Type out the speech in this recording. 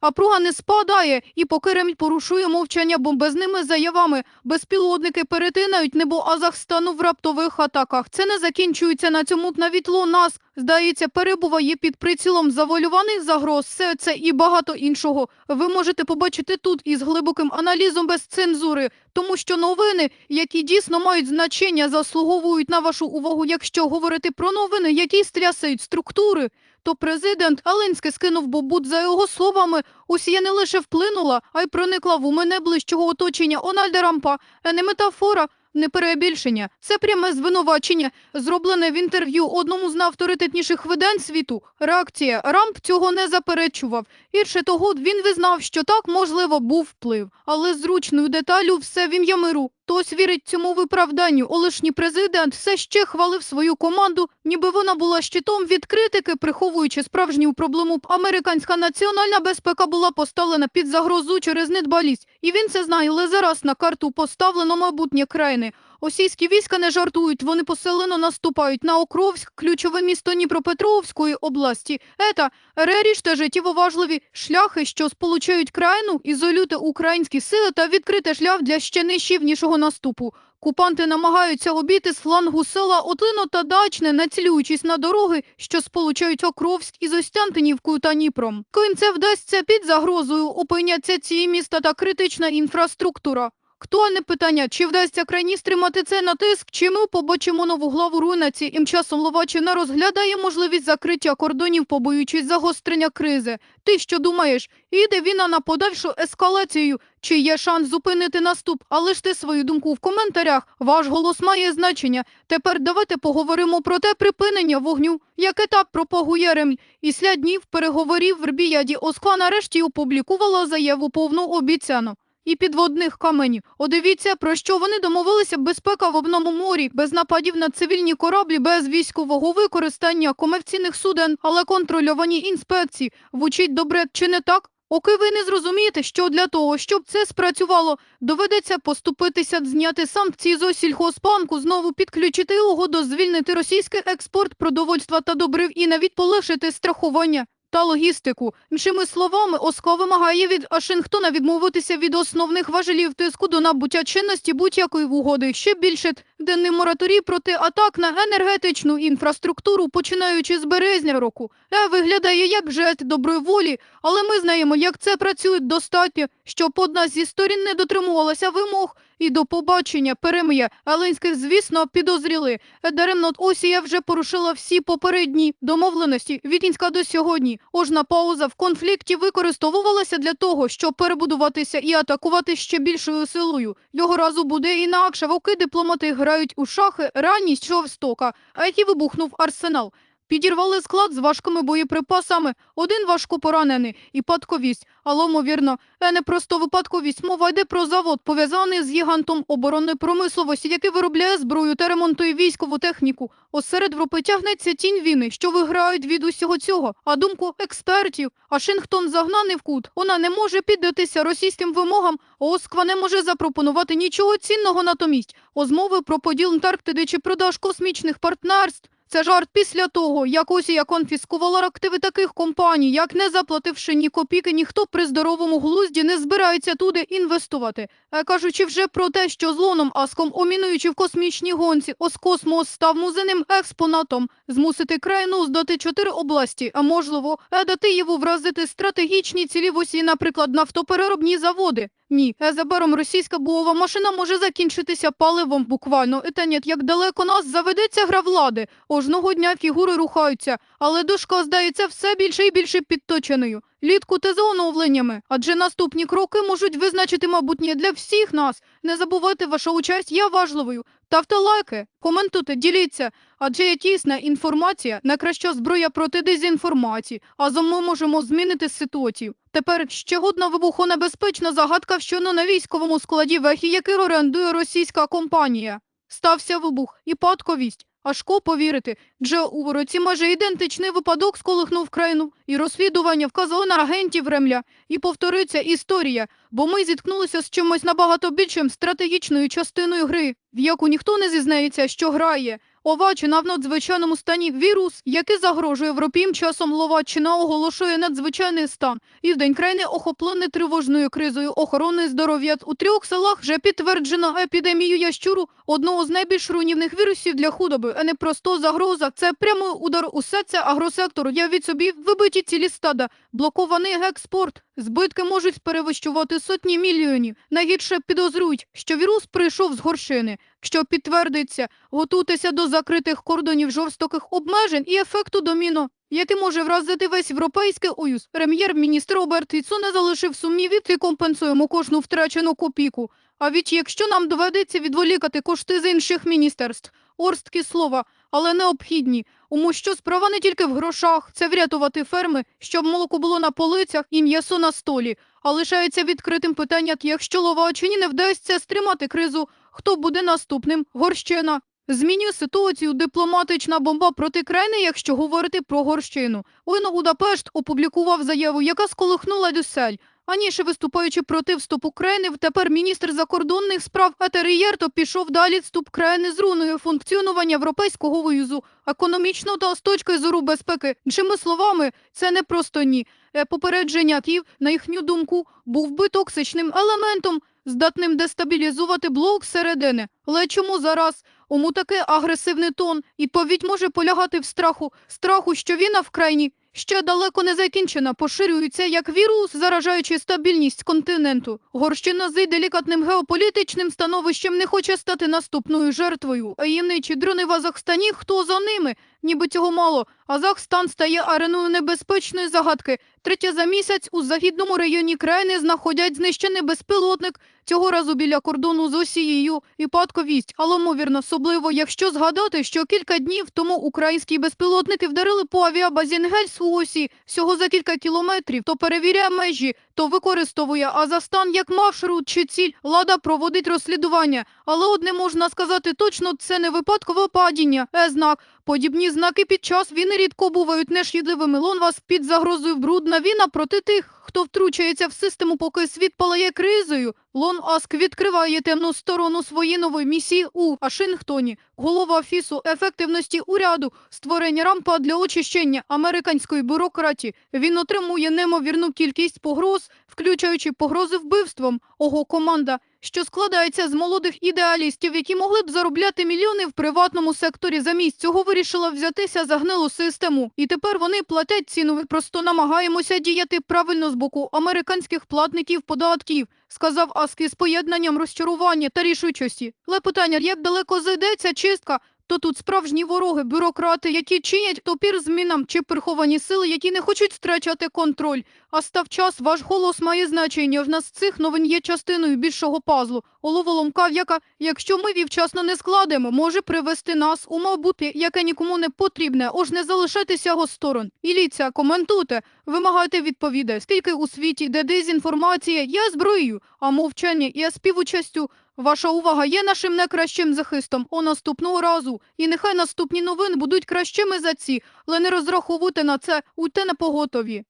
А пруга не спадає, і поки Кремль порушує мовчання бомбезними заявами, безпілотники перетинають небо Азахстану в раптових атаках. Це не закінчується на цьому навіть ЛОНАС, здається, перебуває під прицілом завуальованих загроз. Все це і багато іншого. Ви можете побачити тут із глибоким аналізом без цензури, тому що новини, які дійсно мають значення, заслуговують на вашу увагу. Якщо говорити про новини, які стрясають структури, то президент Аленський скинув бобут за його словами. Росія не лише вплинула, а й проникла в уми найближчого оточення Ональда Рампа. Е, Не метафора, не перебільшення. Це пряме звинувачення, зроблене в інтерв'ю одному з найавторитетніших видань світу. Реакція Рамп цього не заперечував. Гірше того, він визнав, що так, можливо, був вплив. Але зручною деталю все в ім'я миру. Хтось вірить цьому виправданню. Олишній президент все ще хвалив свою команду, ніби вона була щитом від критики, приховуючи справжню проблему. Американська національна безпека була поставлена під загрозу через недбалість. І він це знає, але зараз на карту поставлено майбутнє країни. Російські війська не жартують, вони поселено наступають на Окровськ, ключове місто Дніпропетровської області. Ета реріш та життєво важливі шляхи, що сполучають країну, ізолюти українські сили та відкрити шлях для ще нищівнішого наступу. Купанти намагаються обійти з флангу села Отлино та Дачне, націлюючись на дороги, що сполучають Окровськ із Остянтинівкою та Дніпром. Коли їм це вдасться під загрозою, опиняться ці міста та критична інфраструктура. Актуальне питання, чи вдасться крайні стримати цей натиск, чи ми побачимо нову главу руйнації. Ім часом Ловачина розглядає можливість закриття кордонів, побоюючись загострення кризи. Ти що думаєш, іде війна на подальшу ескалацію, чи є шанс зупинити наступ? Але ж ти свою думку в коментарях. Ваш голос має значення. Тепер давайте поговоримо про те припинення вогню, як етап пропагує Ремль. Після днів переговорів в Рбіяді Осква нарешті опублікувала заяву повну обіцяну і підводних каменів. Одивіться, про що вони домовилися безпека в одному морі, без нападів на цивільні кораблі, без військового використання комерційних суден, але контрольовані інспекції. Звучить добре чи не так? Оки ви не зрозумієте, що для того, щоб це спрацювало, доведеться поступитися, зняти санкції з сільхозпанку, знову підключити угоду, звільнити російський експорт продовольства та добрив і навіть полишити страхування та логістику. Іншими словами, Осква вимагає від Вашингтона відмовитися від основних важелів тиску до набуття чинності будь-якої угоди. Ще більше денний мораторій проти атак на енергетичну інфраструктуру, починаючи з березня року. Е, виглядає як жест доброї волі, але ми знаємо, як це працює достатньо, щоб одна зі сторін не дотримувалася вимог. І до побачення перемия Аленських, звісно, підозріли. Даремно Осія вже порушила всі попередні домовленості від Інська до сьогодні. Ожна пауза в конфлікті використовувалася для того, щоб перебудуватися і атакувати ще більшою силою. Його разу буде інакше. Вовки дипломати грають у шахи ранність жовстока, а який вибухнув арсенал. Підірвали склад з важкими боєприпасами, один важко поранений і падковість. Але, ймовірно, е, не просто випадковість. Мова йде про завод, пов'язаний з гігантом оборонної промисловості, який виробляє зброю та ремонтує військову техніку. Осеред Європи тягнеться тінь війни, що виграють від усього цього. А думку експертів, Вашингтон загнаний в кут. Вона не може піддатися російським вимогам, а Москва не може запропонувати нічого цінного натомість. Озмови про поділ Антарктиди чи продаж космічних партнерств. Це жарт після того, як Росія конфіскувала активи таких компаній, як не заплативши ні копійки, ніхто при здоровому глузді не збирається туди інвестувати. Кажучи вже про те, що злоном Аском, омінуючи в космічній гонці, Оскосмос став музейним експонатом, змусити країну здати чотири області, а можливо, е, дати його вразити стратегічні цілі в Росії, наприклад, нафтопереробні заводи. Ні, незабаром російська бойова машина може закінчитися паливом буквально. І та ні, як далеко нас заведеться гра влади. Кожного дня фігури рухаються, але дошка здається все більше і більше підточеною. Літку та за оновленнями, адже наступні кроки можуть визначити майбутнє для всіх нас. Не забувайте, ваша участь є важливою. Ставте лайки, коментуйте, діліться, адже є тісна інформація, найкраща зброя проти дезінформації, а за ми можемо змінити ситуацію. Тепер ще одна вибухонебезпечна загадка щойно на військовому складі вехі, який орендує російська компанія. Стався вибух і падковість. Важко повірити, Дже у році майже ідентичний випадок сколихнув країну, і розслідування вказало на агентів Ремля. І повториться історія, бо ми зіткнулися з чимось набагато більшим стратегічною частиною гри, в яку ніхто не зізнається, що грає. Овачина в надзвичайному стані вірус, який загрожує Європім. Часом Ловаччина оголошує надзвичайний стан. І в день країни охоплений тривожною кризою охорони здоров'я. У трьох селах вже підтверджено епідемію ящуру, одного з найбільш руйнівних вірусів для худоби. А не просто загроза. Це прямий удар у серце агросектору. Я від собі вибиті цілі стада, блокований експорт. Збитки можуть перевищувати сотні мільйонів. Найгірше підозрюють, що вірус прийшов з горшини. Що підтвердиться, готуйтеся до закритих кордонів жорстоких обмежень і ефекту доміно, який може вразити весь європейський оюз. Прем'єр-міністр Роберт Фіцо не залишив сумнівів і компенсуємо кожну втрачену копійку. А від якщо нам доведеться відволікати кошти з інших міністерств, орсткі слова, але необхідні. Тому що справа не тільки в грошах, це врятувати ферми, щоб молоко було на полицях і м'ясо на столі. А лишається відкритим питання, якщо Ловачині не вдасться стримати кризу, хто буде наступним? Горщина. Змінює ситуацію дипломатична бомба проти країни, якщо говорити про горщину. Ойно Будапешт опублікував заяву, яка сколихнула Дюссель. Аніше виступаючи проти вступу країни, тепер міністр закордонних справ Етерієрто пішов далі вступ країни з руною функціонування Європейського Союзу, економічно та з точки зору безпеки. Іншими словами, це не просто ні. Е, Попередження Київ, на їхню думку, був би токсичним елементом, здатним дестабілізувати блок середини. Але чому зараз? Ому такий агресивний тон. Відповідь може полягати в страху, страху, що війна в крайні ще далеко не закінчена, поширюється як вірус, заражаючи стабільність континенту. Горщина з делікатним геополітичним становищем не хоче стати наступною жертвою. Таємничі дрони в Азахстані, хто за ними? Ніби цього мало. Азахстан стає ареною небезпечної загадки. Третє за місяць у західному районі країни знаходять знищений безпілотник, цього разу біля кордону з Росією і падковість, але ймовірно, особливо, якщо згадати, що кілька днів тому українські безпілотники вдарили по авіабазі Енгельс у Осі всього за кілька кілометрів, то перевіряє межі, то використовує Азахстан як маршрут чи ціль. Лада проводить розслідування, але одне можна сказати точно, це не випадкове падіння, е знак. Подібні знаки під час війни рідко бувають нешкідливими. Лон вас під загрозою брудна війна проти тих, хто втручається в систему, поки світ палає кризою. Лон Аск відкриває темну сторону своєї нової місії у Вашингтоні. Голова Офісу ефективності уряду, створення рампа для очищення американської бюрократії. Він отримує неймовірну кількість погроз, включаючи погрози вбивством. Ого, команда що складається з молодих ідеалістів, які могли б заробляти мільйони в приватному секторі. Замість цього вирішила взятися за гнилу систему. І тепер вони платять ціну. Ми просто намагаємося діяти правильно з боку американських платників податків. Сказав Аскі з поєднанням розчарування та рішучості. Але питання, як далеко зайдеться чистка, то тут справжні вороги, бюрократи, які чинять топір змінам чи приховані сили, які не хочуть втрачати контроль. А став час, ваш голос має значення. В нас цих новин є частиною більшого пазлу. Оловоломка, яка, якщо ми вівчасно не складемо, може привести нас у майбутнє, яке нікому не потрібне. Ож не залишайтеся госторон. Іліця, коментуйте, вимагайте відповідей. Скільки у світі, де дезінформація є зброєю, а мовчання є співучастю. Ваша увага є нашим найкращим захистом о наступного разу. І нехай наступні новини будуть кращими за ці, але не розраховуйте на це, уйте на поготові.